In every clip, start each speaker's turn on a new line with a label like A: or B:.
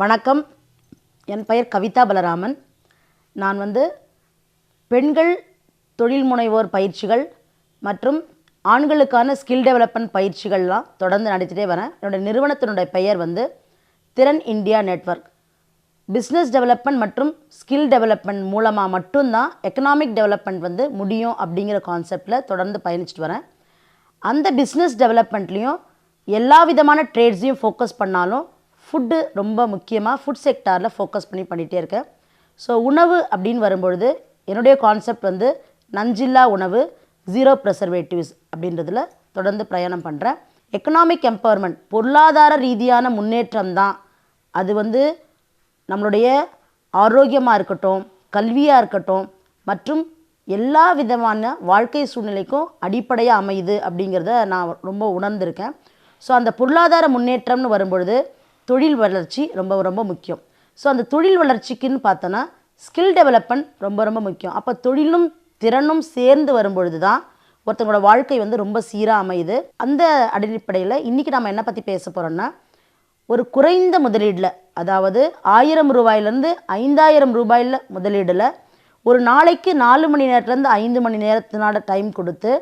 A: வணக்கம். என் பெயர் கவிதா பலராமன். நான் வந்து பெண்கள் தொழில் முனைவோர் பயிற்சிகள் மற்றும் ஆண்களுக்கான ஸ்கில் டெவலப்மெண்ட் பயிற்சிகள்லாம் தொடர்ந்து நடத்திட்டே வரேன். என்னுடைய நிறுவனத்தினுடைய பெயர் வந்து திறன் இந்தியா நெட்வொர்க். பிஸ்னஸ் டெவலப்மெண்ட் மற்றும் ஸ்கில் டெவலப்மெண்ட் மூலமாக மட்டும்தான் எக்கனாமிக் டெவலப்மெண்ட் வந்து முடியும் அப்படிங்கிற கான்செப்டில் தொடர்ந்து பயணிச்சுட்டு வரேன். அந்த பிஸ்னஸ் டெவலப்மெண்ட்லேயும் எல்லா விதமான ட்ரேட்ஸையும் ஃபோக்கஸ் பண்ணாலும் ஃபுட்டு ரொம்ப முக்கியமாக ஃபுட் செக்டாரில் ஃபோக்கஸ் பண்ணி பண்ணிகிட்டே இருக்கேன். ஸோ உணவு அப்படின்னு வரும்பொழுது என்னுடைய கான்செப்ட் வந்து நஞ்சில்லா உணவு ஜீரோ ப்ரெசர்வேட்டிவ்ஸ் அப்படின்றதில் தொடர்ந்து பிரயாணம் பண்ணுறேன் எக்கனாமிக் எம்பவர்மெண்ட் பொருளாதார ரீதியான முன்னேற்றம் தான். அது வந்து நம்மளுடைய ஆரோக்கியமாக இருக்கட்டும் கல்வியாக இருக்கட்டும் மற்றும் எல்லா விதமான வாழ்க்கை சூழ்நிலைக்கும் அடிப்படையாக அமையுது அப்படிங்கிறத நான் ரொம்ப உணர்ந்திருக்கேன். ஸோ அந்த பொருளாதார முன்னேற்றம்னு வரும்பொழுது தொழில் வளர்ச்சி ரொம்ப ரொம்ப முக்கியம். ஸோ அந்த தொழில் வளர்ச்சிக்குன்னு பார்த்தோன்னா ஸ்கில் டெவலப்மெண்ட் ரொம்ப ரொம்ப முக்கியம். அப்போ தொழிலும் திறனும் சேர்ந்து வரும்பொழுது தான் ஒருத்தங்களோட வாழ்க்கை வந்து ரொம்ப சீராக அமையுது. அந்த அடிப்படையில் இன்றைக்கி நம்ம என்ன பற்றி பேச போகிறோன்னா ஒரு குறைந்த முதலீடில் அதாவது ஆயிரம் ரூபாயிலேருந்து ஐந்தாயிரம் ரூபாயில் முதலீடில் ஒரு நாளைக்கு நாலு மணி நேரத்துலேருந்து ஐந்து மணி நேரத்தினால டைம் கொடுத்து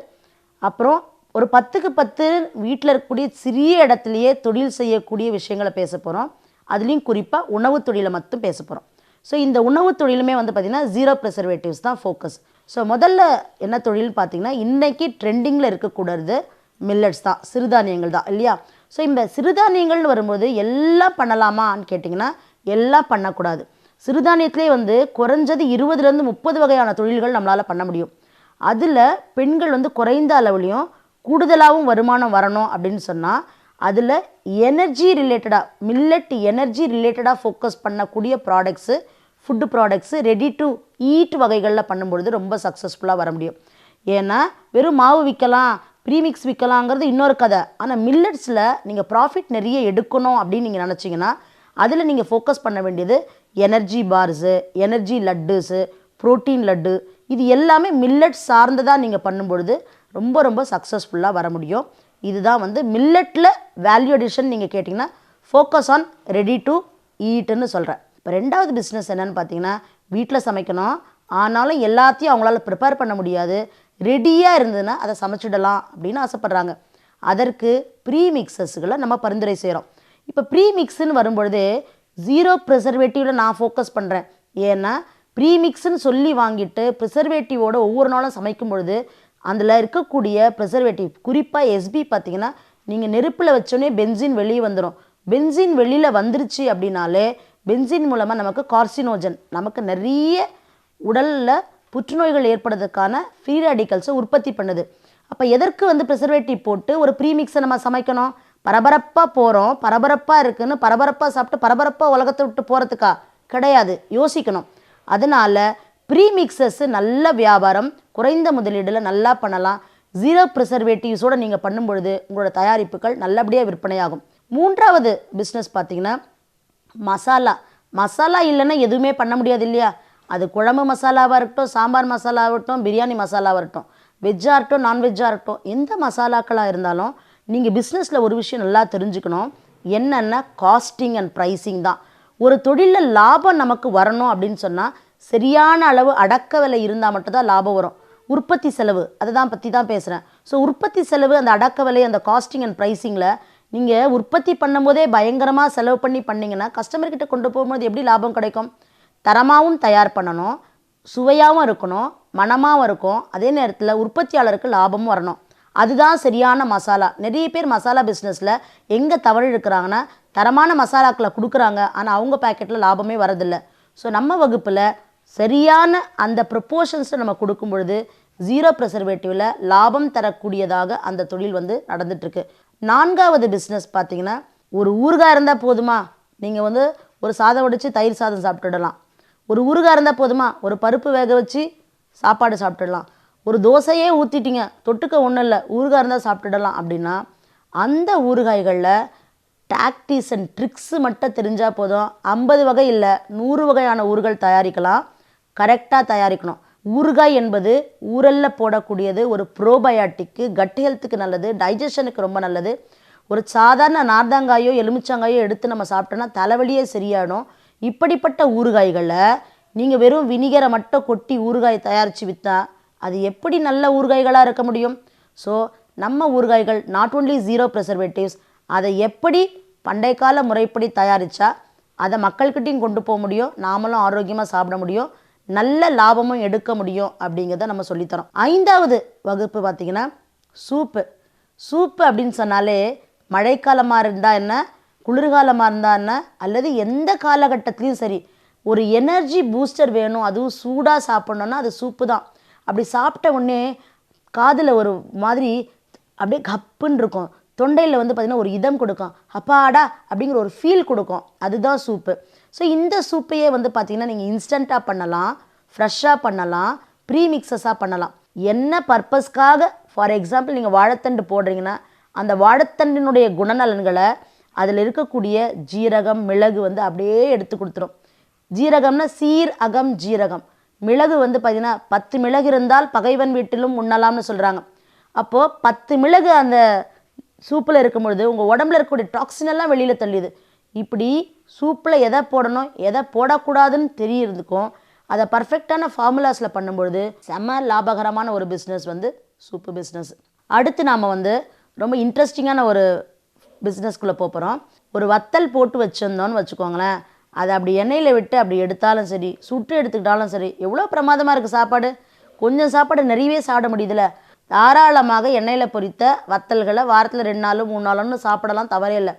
A: அப்புறம் ஒரு பத்துக்கு பத்து வீட்டில் இருக்கக்கூடிய சிறிய இடத்துலையே தொழில் செய்யக்கூடிய விஷயங்களை பேச போகிறோம் அதுலேயும் குறிப்பாக உணவு தொழிலை மட்டும் பேச போகிறோம் ஸோ இந்த உணவு தொழிலுமே வந்து பார்த்திங்கன்னா ஜீரோ ப்ரெசர்வேட்டிவ்ஸ் தான் ஃபோக்கஸ் ஸோ முதல்ல என்ன தொழில்னு பார்த்தீங்கன்னா இன்றைக்கி ட்ரெண்டிங்கில் இருக்கக்கூடாது மில்லட்ஸ் தான் சிறுதானியங்கள் தான் இல்லையா? ஸோ இந்த சிறுதானியங்கள்னு வரும்போது எல்லாம் பண்ணலாமான்னு கேட்டிங்கன்னா எல்லாம் பண்ணக்கூடாது. சிறுதானியத்திலே வந்து குறைஞ்சது இருபதுலேருந்து முப்பது வகையான தொழில்கள் நம்மளால் பண்ண முடியும். அதில் பெண்கள் வந்து குறைந்த அளவுலையும் கூடுதலாகவும் வருமானம் வரணும் அப்படின்னு சொன்னால் அதில் எனர்ஜி ரிலேட்டடாக மில்லட் எனர்ஜி ரிலேட்டடாக ஃபோக்கஸ் பண்ணக்கூடிய products food products ready to eat வகைகளில் பண்ணும்பொழுது ரொம்ப சக்ஸஸ்ஃபுல்லாக வர முடியும். ஏன்னா வெறும் மாவு விற்கலாம் ப்ரீமிக்ஸ் விற்கலாங்கிறது இன்னொரு கதை. ஆனால் மில்லட்ஸில் நீங்கள் ப்ராஃபிட் நிறைய எடுக்கணும் அப்படின்னு நீங்கள் நினச்சிங்கன்னா அதில் நீங்கள் ஃபோக்கஸ் பண்ண வேண்டியது energy bars energy laddus protein laddu இது எல்லாமே மில்லட் சார்ந்ததாக நீங்கள் பண்ணும்பொழுது ரொம்ப ரொம்ப சக்ஸஸ்ஃபுல்லாக வர முடியும். இதுதான் வந்து மில்லட்டில் வேல்யூ அடிஷன் நீங்கள் கேட்டிங்கன்னா ஃபோக்கஸ் ஆன் ரெடி டு ஈட்டுன்னு சொல்கிறேன் இப்போ ரெண்டாவது பிஸ்னஸ் என்னென்னு பார்த்தீங்கன்னா வீட்டில் சமைக்கணும். ஆனாலும் எல்லாத்தையும் அவங்களால ப்ரிப்பேர் பண்ண முடியாது. ரெடியாக இருந்ததுன்னா அதை சமைச்சிடலாம் அப்படின்னு ஆசைப்பட்றாங்க. அதற்கு ப்ரீ மிக்சஸ்களை நம்ம பரிந்துரை செய்கிறோம் இப்போ ப்ரீ மிக்ஸுன்னு வரும்பொழுது ஜீரோ ப்ரிசர்வேட்டிவில் நான் ஃபோக்கஸ் பண்ணுறேன் ஏன்னா ப்ரீமிக்ஸ்ன்னு சொல்லி வாங்கிட்டு ப்ரிசர்வேட்டிவோட ஒவ்வொரு நாளும் சமைக்கும் பொழுது அதில் இருக்கக்கூடிய ப்ரிசர்வேட்டிவ் குறிப்பாக எஸ்பி பார்த்தீங்கன்னா நீங்கள் நெருப்பில் வச்சோன்னே பென்சின் வெளியே வந்துடும் பென்சின் வெளியில் வந்துருச்சு அப்படின்னாலே பென்சின் மூலமாக நமக்கு கார்சினோஜன் நமக்கு நிறைய உடலில் புற்றுநோய்கள் ஏற்படுறதுக்கான ஃப்ரீ ரேடிக்கல்ஸை உற்பத்தி பண்ணுது. அப்போ எதற்கு வந்து ப்ரிசர்வேட்டிவ் போட்டு ஒரு ப்ரீமிக்ஸை நம்ம சமைக்கணும்? பரபரப்பாக போகிறோம் பரபரப்பாக இருக்குன்னு பரபரப்பாக சாப்பிட்டு பரபரப்பாக உலகத்தை விட்டு போகிறதுக்கா கிடையாது. யோசிக்கணும். அதனால் ப்ரீமிக்சஸ் நல்ல வியாபாரம் குறைந்த முதலீடில் நல்லா பண்ணலாம். ஜீரோ ப்ரிசர்வேட்டிவ்ஸோடு நீங்கள் பண்ணும்பொழுது உங்களோட தயாரிப்புகள் நல்லபடியாக விற்பனையாகும். மூன்றாவது பிஸ்னஸ் பார்த்தீங்கன்னா மசாலா. மசாலா இல்லைன்னா எதுவுமே பண்ண முடியாது இல்லையா? அது குழம்பு மசாலாவாக இருக்கட்டும் சாம்பார் மசாலாவாக இருக்கட்டும் பிரியாணி மசாலாவாக இருக்கட்டும். வெஜ்ஜாக இருக்கட்டும் நான்வெஜ்ஜாக இருக்கட்டும் எந்த மசாலாக்களாக இருந்தாலும் நீங்கள் பிஸ்னஸில் ஒரு விஷயம் நல்லா தெரிஞ்சுக்கணும். என்னென்ன காஸ்டிங் அண்ட் ப்ரைஸிங் தான். ஒரு தொழிலில் லாபம் நமக்கு வரணும் அப்படின்னு சொன்னால் சரியான அளவு அடக்க விலை இருந்தால் மட்டும்தான் லாபம் வரும். உற்பத்தி செலவு அதை தான் பற்றி தான் பேசுகிறேன் ஸோ உற்பத்தி செலவு அந்த அடக்க விலை அந்த காஸ்டிங் அண்ட் ப்ரைஸிங்கில் நீங்கள் உற்பத்தி பண்ணும்போதே பயங்கரமாக செலவு பண்ணி பண்ணிங்கன்னா கஸ்டமர்கிட்ட கொண்டு போகும்போது எப்படி லாபம் கிடைக்கும்? தரமாகவும் தயார் பண்ணணும் சுவையாகவும் இருக்கணும் மனமாகவும் இருக்கும். அதே நேரத்தில் உற்பத்தியாளருக்கு லாபமும் வரணும். அதுதான் சரியான மசாலா. நிறைய பேர் மசாலா பிஸ்னஸில் எங்கே தவறு இருக்கிறாங்கன்னா தரமான மசாலாக்களை கொடுக்குறாங்க. ஆனால் அவங்க பேக்கெட்டில் லாபமே வரதில்லை. ஸோ நம்ம வகுப்பில் சரியான அந்த ப்ரொப்போர்ஷன்ஸை நம்ம கொடுக்கும் பொழுது ஜீரோ ப்ரெசர்வேட்டிவில் லாபம் தரக்கூடியதாக அந்த தொழில் வந்து நடந்துட்டுருக்கு. நான்காவது பிஸ்னஸ் பார்த்தீங்கன்னா ஒரு ஊறுகாய் இருந்தால் போதுமா? நீங்கள் வந்து ஒரு சாதம் வடித்து தயிர் சாதம் சாப்பிட்டுடலாம். ஒரு ஊறுகாய் இருந்தால் போதுமா? ஒரு பருப்பு வேக வச்சு சாப்பாடு சாப்பிட்டுடலாம். ஒரு தோசையே ஊற்றிட்டீங்க தொட்டுக்க ஒன்றும் இல்லை ஊறுகாய் இருந்தால் சாப்பிட்டுடலாம் அப்படின்னா அந்த ஊறுகாய்களில் டாக்டிஸ் அண்ட் ட்ரிக்ஸு மட்டும் தெரிஞ்சால் போதும். ஐம்பது வகை இல்லை நூறு வகையான ஊறுகள் தயாரிக்கலாம். கரெக்டாக தயாரிக்கணும். ஊறுகாய் என்பது ஊரல்ல போடக்கூடியது ஒரு ப்ரோபயாட்டிக்கு கட் ஹெல்த்துக்கு நல்லது டைஜஷனுக்கு ரொம்ப நல்லது. ஒரு சாதாரண நார்தாங்காயோ எலுமிச்சங்காயோ எடுத்து நம்ம சாப்பிட்டோன்னா தலைவலியே சரியாயிடும். இப்படிப்பட்ட ஊறுகாய்களை நீங்கள் வெறும் வினிகரை மட்டும் கொட்டி ஊறுகாய் தயாரித்து விற்றா அது எப்படி நல்ல ஊறுகாய்களாக இருக்க முடியும்? ஸோ நம்ம ஊறுகாய்கள் நாட் ஓன்லி ஜீரோ ப்ரெசர்வேட்டிவ்ஸ் அதை எப்படி பண்டைய கால முறைப்படி தயாரித்தா அதை மக்கள்கிட்டையும் கொண்டு போக முடியும் நாமளும் ஆரோக்கியமாக சாப்பிட முடியும். நல்ல லாபமும் எடுக்க முடியும் அப்படிங்கிறத நம்ம சொல்லித்தரோம். ஐந்தாவது வகுப்பு பார்த்திங்கன்னா சூப்பு. சூப்பு அப்படின்னு சொன்னாலே மழைக்காலமாக இருந்தால் என்ன குளிர்காலமாக இருந்தால் என்ன அல்லது எந்த காலகட்டத்துலேயும் சரி ஒரு எனர்ஜி பூஸ்டர் வேணும் அதுவும் சூடாக சாப்பிட்ணுன்னா அது சூப்பு தான். அப்படி சாப்பிட்ட உடனே காதில் ஒரு மாதிரி அப்படியே கப்புன்னு இருக்கும். தொண்டையில் வந்து பார்த்திங்கன்னா ஒரு இதம் கொடுக்கும். அப்பாடா அப்படிங்கிற ஒரு ஃபீல் கொடுக்கும். அதுதான் சூப்பு. ஸோ இந்த சூப்பையே வந்து பார்த்திங்கன்னா நீங்கள் இன்ஸ்டண்ட்டாக பண்ணலாம் ஃப்ரெஷ்ஷாக பண்ணலாம் ப்ரீ மிக்சஸாக பண்ணலாம். என்ன பர்பஸ்க்காக ஃபார் எக்ஸாம்பிள் நீங்கள் வாழைத்தண்டு போடுறீங்கன்னா அந்த வாழைத்தண்டினுடைய குணநலன்களை அதில் இருக்கக்கூடிய ஜீரகம் மிளகு வந்து அப்படியே எடுத்து கொடுத்துரும். ஜீரகம்னா சீர் அகம் ஜீரகம். மிளகு வந்து பார்த்தீங்கன்னா பத்து மிளகு இருந்தால் பகைவன் வீட்டிலும் உண்ணலாம்னு சொல்கிறாங்க அப்போது பத்து மிளகு அந்த சூப்பில் இருக்கும் பொழுது உங்கள் உடம்புல இருக்கக்கூடிய டாக்ஸினெல்லாம் வெளியில் தள்ளியுது இப்படி சூப்பில் எதை போடணும் எதை போடக்கூடாதுன்னு தெரியறதுக்கும் அதை பர்ஃபெக்டான ஃபார்முலாஸில் பண்ணும்பொழுது செம லாபகரமான ஒரு பிஸ்னஸ் வந்து சூப்பு பிஸ்னஸ் அடுத்து நாம் வந்து ரொம்ப இன்ட்ரெஸ்டிங்கான ஒரு பிஸ்னஸ்க்குள்ளே போகிறோம் ஒரு வத்தல் போட்டு வச்சுருந்தோன்னு வச்சுக்கோங்களேன். அதை அப்படி எண்ணெயில் விட்டு அப்படி எடுத்தாலும் சரி சுட்டு எடுத்துக்கிட்டாலும் சரி எவ்வளோ பிரமாதமாக இருக்குது சாப்பாடு? கொஞ்சம் சாப்பாடு நிறையவே சாப்பிட முடியுதுல. தாராளமாக எண்ணெயில் பொரித்த வத்தல்களை வாரத்தில் ரெண்டு நாளும் மூணு நாளும்னு சாப்பிடலாம் தவறே இல்லை.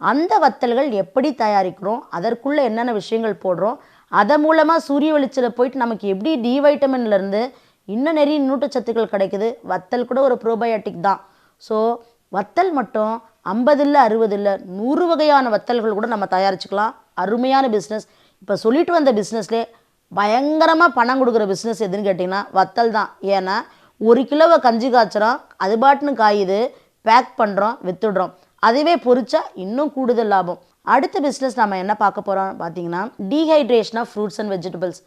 A: அந்த வத்தல்கள் எப்படி தயாரிக்கிறோம் அதற்குள்ளே என்னென்ன விஷயங்கள் போடுறோம் அதன் மூலமாக சூரிய வெளிச்சத்தில் போயிட்டு நமக்கு எப்படி டி வைட்டமின்லேருந்து இன்னும் நிறைய நூட்டச்சத்துக்கள் கிடைக்குது. வத்தல் கூட ஒரு ப்ரோபயோட்டிக் தான். ஸோ வத்தல் மட்டும் ஐம்பது இல்லை அறுபது இல்லை நூறு வகையான வத்தல்கள் கூட நம்ம தயாரிச்சுக்கலாம். அருமையான பிஸ்னஸ் இப்போ சொல்லிட்டு வந்த பிஸ்னஸ்லே பயங்கரமாக பணம் கொடுக்குற பிஸ்னஸ் எதுன்னு கேட்டிங்கன்னா வத்தல் தான். ஏன்னா ஒரு கிலோவை கஞ்சி காய்ச்சுறோம் அது பாட்டுன்னு காயுது பேக் பண்ணுறோம் வித்துடுறோம். அதுவே பொறிச்சா இன்னும் கூடுதல் லாபம். அடுத்த பிஸ்னஸ் நம்ம என்ன பார்க்க போகிறோம் பார்த்தீங்கன்னா dehydration of fruits and vegetables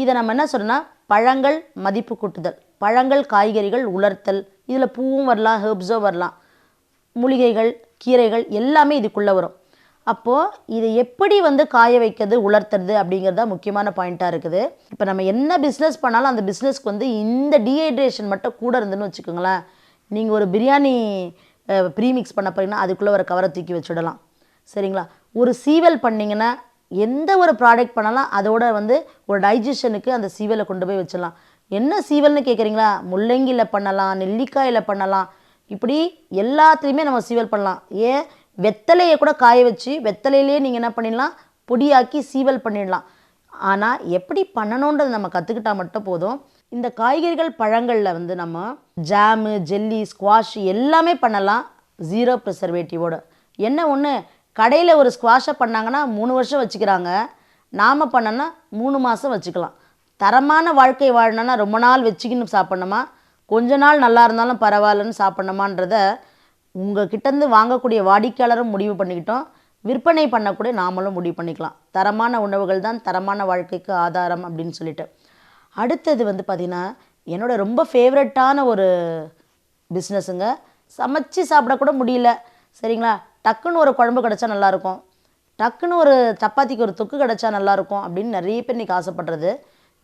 A: இதை நம்ம என்ன சொல்கிறோன்னா பழங்கள் மதிப்பு கூட்டுதல். பழங்கள் காய்கறிகள் உலர்த்தல். இதில் பூவும் வரலாம் ஹெர்ப்ஸும் வரலாம். மூலிகைகள் கீரைகள் எல்லாமே இதுக்குள்ளே வரும். அப்போது இதை எப்படி வந்து காய வைக்கிறது உலர்த்துறது அப்படிங்கிறது தான் முக்கியமான பாயிண்ட்டாக இருக்குது. இப்போ நம்ம என்ன பிஸ்னஸ் பண்ணாலும் அந்த பிஸ்னஸ்க்கு வந்து இந்த டீஹைட்ரேஷன் மட்டும் கூட இருந்துன்னு வச்சுக்கோங்களேன். நீங்கள் ஒரு பிரியாணி ப்ரீமிக்ஸ் பண்ண போகிறீங்கன்னா அதுக்குள்ளே ஒரு கவரை தூக்கி வச்சுடலாம். சரிங்களா? ஒரு சீவல் பண்ணிங்கன்னா எந்த ஒரு ப்ராடக்ட் பண்ணாலும் அதோட வந்து ஒரு டைஜஷனுக்கு அந்த சீவலை கொண்டு போய் வச்சிடலாம். என்ன சீவல்னு கேட்குறீங்களா முள்ளங்கியில் பண்ணலாம் நெல்லிக்காயில் பண்ணலாம். இப்படி எல்லாத்துலேயுமே நம்ம சீவல் பண்ணலாம். ஏன்? வெத்தலையை கூட காய வச்சு வெத்தலையிலே நீங்கள் என்ன பண்ணிடலாம்? பொடியாக்கி சீவல் பண்ணிடலாம். ஆனால் எப்படி பண்ணணுன்றது நம்ம கற்றுக்கிட்டா மட்டும் போதும். இந்த காய்கறிகள் பழங்களில் வந்து நம்ம ஜாமு ஜெல்லி ஸ்குவாஷ் எல்லாமே பண்ணலாம். ஜீரோ ப்ரிசர்வேட்டிவோட என்ன ஒன்று கடையில் ஒரு ஸ்குவாஷை பண்ணாங்கன்னா மூணு வருஷம் வச்சுக்கிறாங்க. நாம் பண்ணோன்னா மூணு மாதம் வச்சுக்கலாம். தரமான வாழ்க்கை வாழணும்னா ரொம்ப நாள் வச்சுக்கின்னு சாப்பிட்ணுமா? கொஞ்ச நாள் நல்லா இருந்தாலும் பரவாயில்லன்னு சாப்பிட்ணுமான்றத உங்கள் கிட்டேருந்து வாங்கக்கூடிய வாடிக்கையாளரும் முடிவு பண்ணிக்கிட்டோம். விற்பனை பண்ணக்கூடிய நாமளும் முடிவு பண்ணிக்கலாம். தரமான உணவுகள் தான் தரமான வாழ்க்கைக்கு ஆதாரம் அப்படின்னு சொல்லிட்டு. அடுத்தது வந்து பார்த்திங்கன்னா என்னோட ரொம்ப ஃபேவரட்டான ஒரு பிஸ்னஸுங்க சமைச்சு சாப்பிடக்கூட முடியல. சரிங்களா? டக்குன்னு ஒரு குழம்பு கிடச்சா நல்லாயிருக்கும். டக்குன்னு ஒரு சப்பாத்திக்கு ஒரு தொக்கு கிடச்சா நல்லாயிருக்கும் அப்படின்னு நிறைய பேர் இன்றைக்கி ஆசைப்படுறது.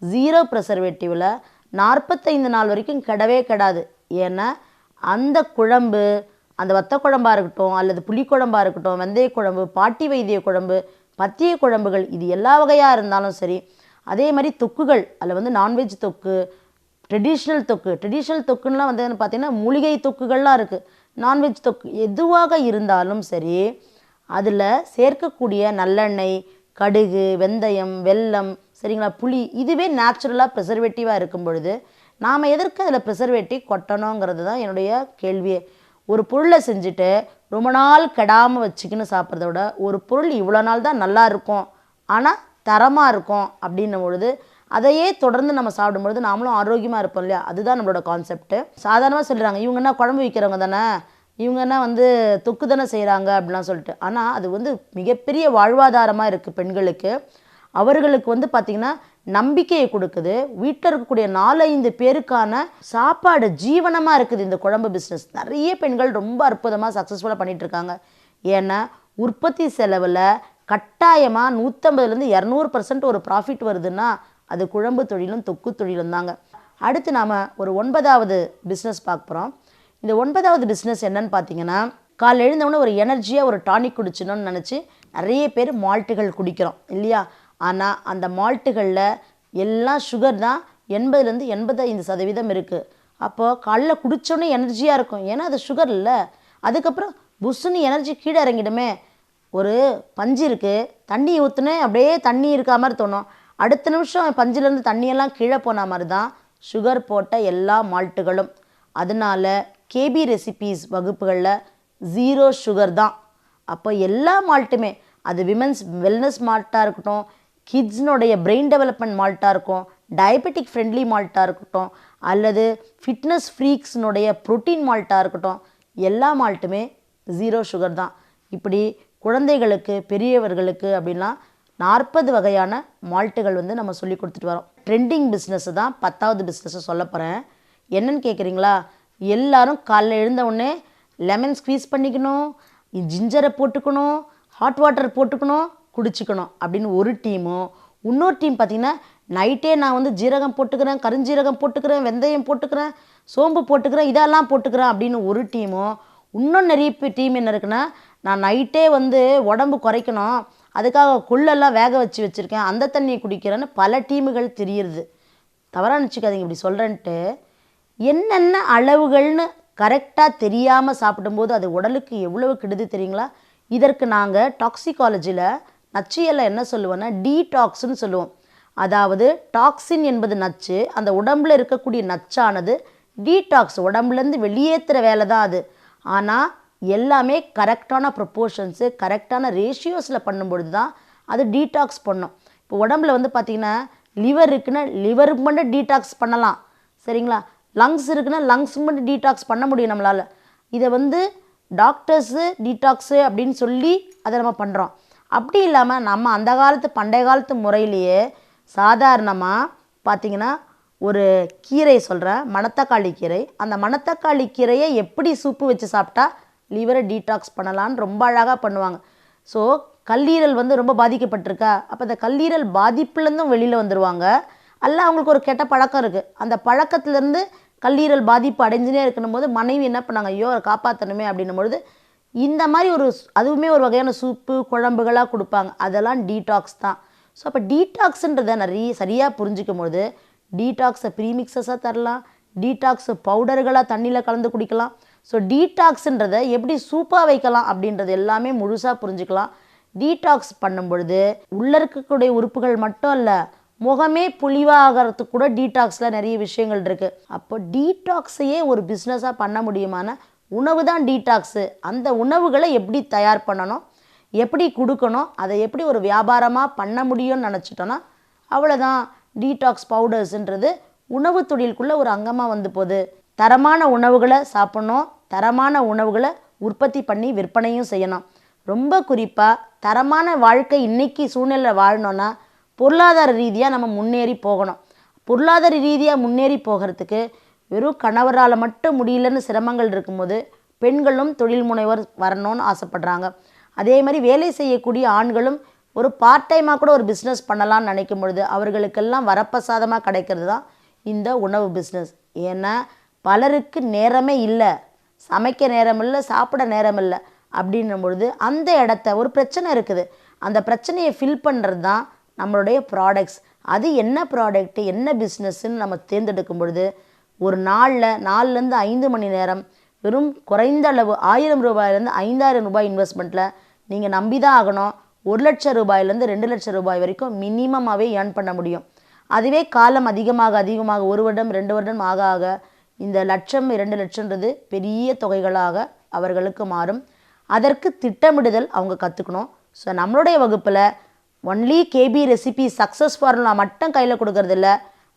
A: ஜீரோ ப்ரெசர்வேட்டிவில் நாற்பத்தைந்து நாள் வரைக்கும் கெடவே கெடாது. ஏன்னா அந்த குழம்பு அந்த வத்த குழம்பாக இருக்கட்டும் அல்லது புளிக்குழம்பாக இருக்கட்டும் வெந்தய குழம்பு பாட்டி வைத்திய குழம்பு பத்திய குழம்புகள் இது எல்லா வகையாக இருந்தாலும் சரி அதே மாதிரி தொக்குகள் அதில் வந்து நான்வெஜ் தொக்கு ட்ரெடிஷ்னல் தொக்கு. ட்ரெடிஷ்னல் தொக்குன்னெலாம் வந்து பார்த்திங்கன்னா மூலிகை தொக்குகள்லாம் இருக்குது நான்வெஜ் தொக்கு எதுவாக இருந்தாலும் சரி அதில் சேர்க்கக்கூடிய நல்லெண்ணெய் கடுகு வெந்தயம் வெல்லம் சரிங்களா புளி இதுவே நேச்சுரலாக ப்ரிசர்வேட்டிவாக இருக்கும் பொழுது நாம் எதற்கு அதில் ப்ரிசர்வேட்டிவ் கொட்டணுங்கிறது தான் என்னுடைய கேள்வியே. ஒரு பொருளை செஞ்சுட்டு ரொம்ப நாள் கெடாமல் வச்சுக்கின்னு சாப்பிட்றத விட ஒரு பொருள் இவ்வளோ நாள் தான் நல்லா இருக்கும். ஆனால் தரமாக இருக்கும் அப்படின்னும் பொழுது அதையே தொடர்ந்து நம்ம சாப்பிடும்பொழுது நாமளும் ஆரோக்கியமாக இருப்போம் இல்லையா? அதுதான் நம்மளோட கான்செப்ட்டு சாதாரணமாக சொல்கிறாங்க இவங்க என்ன குழம்பு விற்கிறவங்க தானே? இவங்க என்ன வந்து தொக்கு தானே செய்கிறாங்க அப்படிலாம் சொல்லிட்டு. ஆனால் அது வந்து மிகப்பெரிய வாழ்வாதாரமாக இருக்குது பெண்களுக்கு. அவர்களுக்கு வந்து பார்த்திங்கன்னா நம்பிக்கையை கொடுக்குது. வீட்டில் இருக்கக்கூடிய நாலஞ்சு பேருக்கான சாப்பாடு ஜீவனமாக இருக்குது இந்த குழம்பு பிஸ்னஸ் நிறைய பெண்கள் ரொம்ப அற்புதமாக சக்ஸஸ்ஃபுல்லாக பண்ணிகிட்ருக்காங்க இருக்காங்க. ஏன்னா உற்பத்தி செலவில் கட்டாயமாக நூற்றம்பதுலேருந்து இரநூறு பர்சன்ட் ஒரு ப்ராஃபிட் வருதுன்னா அது குழம்பு தொழிலும் தொக்கு தொழிலும் தாங்க. அடுத்து நாம் ஒரு ஒன்பதாவது பிஸ்னஸ் பார்க்க போகிறோம் இந்த ஒன்பதாவது பிஸ்னஸ் என்னன்னு பார்த்தீங்கன்னா காலைல எழுந்தவுடனே ஒரு எனர்ஜியாக ஒரு டானிக் குடிச்சணும்னு நினச்சி நிறைய பேர் மால்ட்டுகள் குடிக்கிறோம் இல்லையா? ஆனால் அந்த மால்ட்டுகளில் எல்லாம் சுகர் தான் எண்பதுலேருந்து எண்பத்தைந்து சதவீதம் இருக்குது அப்போது காலைல குடித்தோடனே எனர்ஜியாக இருக்கும். ஏன்னா அது சுகர் இல்லை. அதுக்கப்புறம் புஷ்ஷுன்னு எனர்ஜி கீழே இறங்கிடுமே. ஒரு பஞ்சு இருக்குது தண்ணி ஊற்றுனேன் அப்படியே தண்ணி இருக்கா மாதிரி தோணும். அடுத்த நிமிஷம் பஞ்சிலேருந்து தண்ணியெல்லாம் கீழே போன மாதிரி தான் சுகர் போட்ட எல்லா மால்ட்டுகளும் அதனால கேபி ரெசிபீஸ் வகுப்புகளில் ஜீரோ சுகர் தான். அப்போ எல்லா மால்ட்டுமே அது விமென்ஸ் வெல்னஸ் மால்ட்டாக இருக்கட்டும் கிட்ஸ்னுடைய பிரெயின் டெவலப்மெண்ட் மால்ட்டாக இருக்கும் டயபெட்டிக் ஃப்ரெண்ட்லி மால்ட்டாக இருக்கட்டும் அல்லது ஃபிட்னஸ் ஃப்ரீக்ஸ்னுடைய ப்ரோட்டீன் மால்ட்டாக இருக்கட்டும் எல்லா மால்ட்டுமே ஜீரோ சுகர் தான். இப்படி குழந்தைகளுக்கு பெரியவர்களுக்கு அப்படின்லாம் நாற்பது வகையான மால்ட்டுகள் வந்து நம்ம சொல்லி கொடுத்துட்டு வரோம். ட்ரெண்டிங் பிஸ்னஸ் தான் பத்தாவது பிஸ்னஸை சொல்ல போகிறேன் என்னன்னு கேட்குறீங்களா எல்லாரும் காலைல எழுந்த உடனே லெமன் ஸ்க்வீஸ் பண்ணிக்கணும் ஜிஞ்சரை போட்டுக்கணும் ஹாட் வாட்டர் போட்டுக்கணும் குடிச்சிக்கணும் அப்படின்னு ஒரு டீமும் இன்னொரு டீம் பார்த்திங்கன்னா நைட்டே நான் வந்து ஜீரகம் போட்டுக்கிறேன் கருஞ்சீரகம் போட்டுக்கிறேன் வெந்தயம் போட்டுக்கிறேன் சோம்பு போட்டுக்கிறேன் இதெல்லாம் போட்டுக்கிறேன் அப்படின்னு ஒரு டீமும் இன்னும் நிறைய டீம் என்ன இருக்குன்னா நான் நைட்டே வந்து உடம்பு குறைக்கணும் அதுக்காக கொள்ளெல்லாம் வேக வச்சு வச்சுருக்கேன் அந்த தண்ணியை குடிக்கிறேன்னு பல டீமுகள் தெரியுது தவறாக நினச்சிக்காதீங்க இப்படி சொல்கிறேன்ட்டு என்னென்ன அளவுகள்னு கரெக்டாக தெரியாமல் சாப்பிடும்போது அது உடலுக்கு எவ்வளவு கெடுது தெரியுங்களா? இதற்கு நாங்கள் டாக்ஸிகாலஜியில் நச்சியல்ல என்ன சொல்லுவோன்னா டீடாக்ஸ்னு சொல்லுவோம். அதாவது டாக்ஸின் என்பது நச்சு அந்த உடம்புல இருக்கக்கூடிய நச்சானது டீடாக்ஸ் உடம்புலேருந்து வெளியேற்றுற வேலை தான் அது. ஆனால் எல்லாமே கரெக்டான ப்ரொப்போர்ஷன்ஸு கரெக்டான ரேஷியோஸில் பண்ணும்பொழுது தான் அது டீடாக்ஸ் பண்ணும். இப்போ உடம்புல வந்து பார்த்திங்கன்னா லிவர் இருக்குன்னா லிவருக்கு மட்டும் டீடாக்ஸ் பண்ணலாம். சரிங்களா? லங்ஸ் இருக்குன்னா லங்ஸ் மட்டும் டீடாக்ஸ் பண்ண முடியும் நம்மளால். இதை வந்து டாக்டர்ஸு டீடாக்ஸு அப்படின்னு சொல்லி அதை நம்ம பண்ணுறோம் அப்படி இல்லாமல் நம்ம அந்த காலத்து பண்டைய காலத்து முறையிலேயே சாதாரணமாக பார்த்திங்கன்னா ஒரு கீரை சொல்கிறேன் மணத்தக்காளி கீரை. அந்த மணத்தக்காளி கீரையை எப்படி சூப்பு வச்சு சாப்பிட்டா லிவரை டீடாக்ஸ் பண்ணலான்னு ரொம்ப அழகாக பண்ணுவாங்க. ஸோ கல்லீரல் வந்து ரொம்ப பாதிக்கப்பட்டிருக்கா? அப்போ இந்த கல்லீரல் பாதிப்புலேருந்தும் வெளியில் வந்துடுவாங்க அல்ல அவங்களுக்கு ஒரு கெட்ட பழக்கம் இருக்குது அந்த பழக்கத்துலேருந்து கல்லீரல் பாதிப்பு அடைஞ்சுனே இருக்கணும் போது மனைவி என்ன பண்ணாங்க? ஐயோ அவரை காப்பாற்றணுமே அப்படின்னும் பொழுது இந்த மாதிரி ஒரு அதுவுமே ஒரு வகையான சூப்பு குழம்புகளாக கொடுப்பாங்க. அதெல்லாம் டீடாக்ஸ் தான். ஸோ அப்போ டீடாக்ஸுன்றதை நிறைய சரியாக புரிஞ்சிக்கும் பொழுது டீடாக்ஸை ப்ரீமிக்ஸஸாக தரலாம் டீடாக்ஸ் பவுடர்களாக தண்ணியில் கலந்து குடிக்கலாம். ஸோ டீடாக்ஸுன்றதை எப்படி சூப்பாக வைக்கலாம் அப்படின்றது எல்லாமே முழுசாக புரிஞ்சுக்கலாம். டீடாக்ஸ் பண்ணும் பொழுது உள்ளே இருக்கக்கூடிய உறுப்புகள் மட்டும் இல்லை முகமே புளிவாகிறதுக்கு கூட டீடாக்ஸில் நிறைய விஷயங்கள் இருக்குது அப்போ டீடாக்ஸையே ஒரு பிஸ்னஸாக பண்ண முடியுமான உணவு தான் டீடாக்ஸு அந்த உணவுகளை எப்படி தயார் பண்ணணும் எப்படி கொடுக்கணும் அதை எப்படி ஒரு வியாபாரமாக பண்ண முடியும்னு நினச்சிட்டோன்னா அவ்வளோதான் டீடாக்ஸ் பவுடர்ஸ்ன்றது உணவு தொழிலுக்குள்ளே ஒரு அங்கமாக வந்து போகுது. தரமான உணவுகளை சாப்பிட்ணும் தரமான உணவுகளை உற்பத்தி பண்ணி விற்பனையும் செய்யணும். ரொம்ப குறிப்பாக தரமான வாழ்க்கை இன்னைக்கு சூழ்நிலை வாழணும்னா பொருளாதார ரீதியாக நம்ம முன்னேறி போகணும். பொருளாதார ரீதியாக முன்னேறி போகிறதுக்கு வெறும் கணவரால் மட்டும் முடியலன்னு சிரமங்கள் இருக்கும்போது பெண்களும் தொழில் முனைவர் வரணும்னு ஆசைப்படுறாங்க. அதே மாதிரி வேலை செய்யக்கூடிய ஆண்களும் ஒரு பார்ட் டைமாக கூட ஒரு பிஸ்னஸ் பண்ணலாம்னு நினைக்கும் பொழுது அவர்களுக்கெல்லாம் வரப்பிரசாதமாக கிடைக்கிறது தான் இந்த உணவு பிஸ்னஸ் ஏன்னா பலருக்கு நேரமே இல்லை சமைக்க நேரம் இல்லை சாப்பிட நேரம் இல்லை அப்படின்னும் பொழுது அந்த இடத்த ஒரு பிரச்சனை இருக்குது. அந்த பிரச்சனையை ஃபில் பண்ணுறது தான் நம்மளுடைய ப்ராடக்ட்ஸ் அது என்ன ப்ராடக்ட்டு என்ன பிஸ்னஸ்ன்னு நம்ம தேர்ந்தெடுக்கும் பொழுது ஒரு நாளில் நாலுலேருந்து ஐந்து மணி நேரம் வெறும் குறைந்த அளவு ஆயிரம் ரூபாயிலேருந்து ஐந்தாயிரம் ரூபாய் இன்வெஸ்ட்மெண்ட்டில் நீங்கள் நம்பி தான் ஆகணும். ஒரு லட்சம் ரூபாயிலேருந்து ரெண்டு லட்சம் ரூபாய் வரைக்கும் மினிமமாகவே ஏர்ன் பண்ண முடியும். அதுவே காலம் அதிகமாக அதிகமாக ஒரு வருடம் ரெண்டு வருடம் ஆக ஆக இந்த லட்சம் இரண்டு லட்சம்ன்றது பெரிய தொகைகளாக அவர்களுக்கு மாறும். அதற்கு திட்டமிடுதல் அவங்க கற்றுக்கணும் ஸோ நம்மளுடைய வகுப்பில் only KP recipe success formula மட்டும் கையில் கொடுக்கறதில்ல.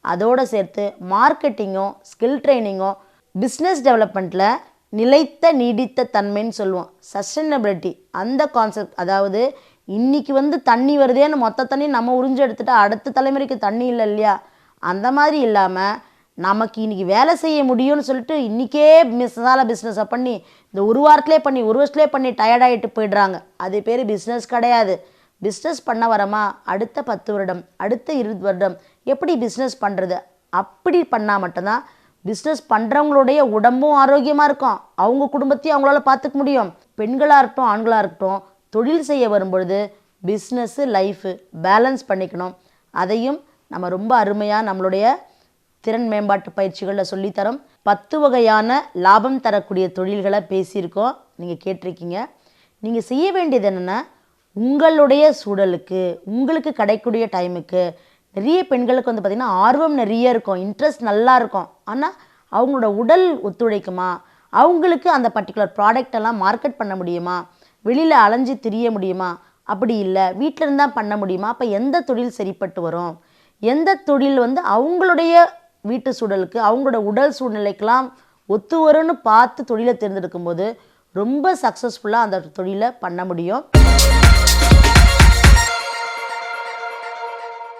A: அதோடு சேர்த்து மார்க்கெட்டிங்கும் ஸ்கில் ட்ரைனிங்கும் பிஸ்னஸ் டெவலப்மெண்ட்டில் நிலைத்த நீடித்த தன்மைன்னு சொல்லுவோம். சஸ்டைனபிலிட்டி அந்த கான்செப்ட் அதாவது இன்னைக்கு வந்து தண்ணி வருதேன்னு மொத்த தண்ணி நம்ம உறிஞ்சு எடுத்துட்டா அடுத்த தலைமுறைக்கு தண்ணி இல்லை இல்லையா? அந்த மாதிரி இல்லாமல் நமக்கு இன்னைக்கு வேலை செய்ய முடியும்னு சொல்லிட்டு இன்றைக்கே மிஸ்ஸால் பிஸ்னஸை பண்ணி இந்த ஒரு வாரத்திலே பண்ணி ஒரு வருஷத்துலேயே பண்ணி டயர்டாகிட்டு போயிடுறாங்க. அது பேர் பிஸ்னஸ் கிடையாது. பிஸ்னஸ் பண்ண வரமா? அடுத்த பத்து வருடம் அடுத்த இருபது வருடம் எப்படி பிஸ்னஸ் பண்ணுறது அப்படி பண்ணால் மட்டும்தான் பிஸ்னஸ் பண்ணுறவங்களுடைய உடம்பும் ஆரோக்கியமாக இருக்கும். அவங்க குடும்பத்தையும் அவங்களால பார்த்துக்க முடியும். பெண்களாக இருக்கட்டும் ஆண்களாக இருக்கட்டும் தொழில் செய்ய வரும்பொழுது பிஸ்னஸ்ஸு லைஃபு பேலன்ஸ் பண்ணிக்கணும். அதையும் நம்ம ரொம்ப அருமையாக நம்மளுடைய திறன் மேம்பாட்டு பயிற்சிகளில் சொல்லித்தரோம். பத்து வகையான லாபம் தரக்கூடிய தொழில்களை பேசியிருக்கோம். நீங்கள் கேட்டிருக்கீங்க. நீங்கள் செய்ய வேண்டியது என்னென்னா உங்களுடைய சூழலுக்கு உங்களுக்கு கிடைக்கூடிய டைமுக்கு நிறைய பெண்களுக்கு வந்து பார்த்திங்கன்னா ஆர்வம் நிறைய இருக்கும். இன்ட்ரெஸ்ட் நல்லா இருக்கும். ஆனால் அவங்களோட உடல் ஒத்துழைக்குமா? அவங்களுக்கு அந்த பர்டிகுலர் ப்ராடக்டெல்லாம் மார்க்கெட் பண்ண முடியுமா? வெளியில் அலைஞ்சு திரிய முடியுமா? அப்படி இல்லை. வீட்டில் இருந்தால் பண்ண முடியுமா? அப்போ எந்த தொழில் சரிப்பட்டு வரும்? எந்த தொழில் வந்து அவங்களுடைய வீட்டு சூழலுக்கு அவங்களோட உடல் சூழ்நிலைக்கெல்லாம் ஒத்து வரும்னு பார்த்து தொழிலை தேர்ந்தெடுக்கும் போது ரொம்ப சக்ஸஸ்ஃபுல்லாக அந்த தொழிலை பண்ண முடியும்.